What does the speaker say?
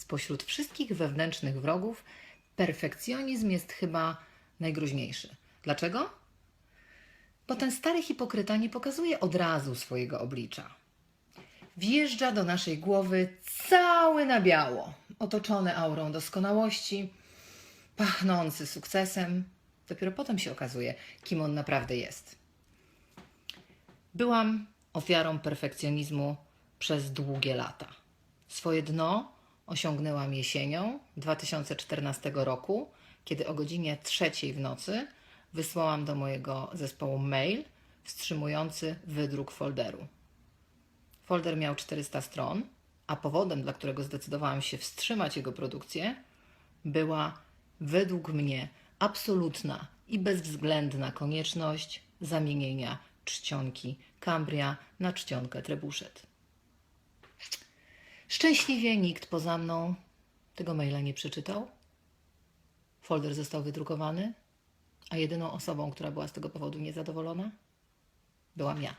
Spośród wszystkich wewnętrznych wrogów, perfekcjonizm jest chyba najgroźniejszy. Dlaczego? Bo ten stary hipokryta nie pokazuje od razu swojego oblicza. Wjeżdża do naszej głowy cały na biało, otoczony aurą doskonałości, pachnący sukcesem. Dopiero potem się okazuje, kim on naprawdę jest. Byłam ofiarą perfekcjonizmu przez długie lata. Swoje dno osiągnęłam jesienią 2014 roku, kiedy o godzinie trzeciej w nocy wysłałam do mojego zespołu mail wstrzymujący wydruk folderu. Folder miał 400 stron, a powodem, dla którego zdecydowałam się wstrzymać jego produkcję, była według mnie absolutna i bezwzględna konieczność zamienienia czcionki Cambria na czcionkę Trebuszet. Szczęśliwie nikt poza mną tego maila nie przeczytał. Folder został wydrukowany, a jedyną osobą, która była z tego powodu niezadowolona, byłam ja.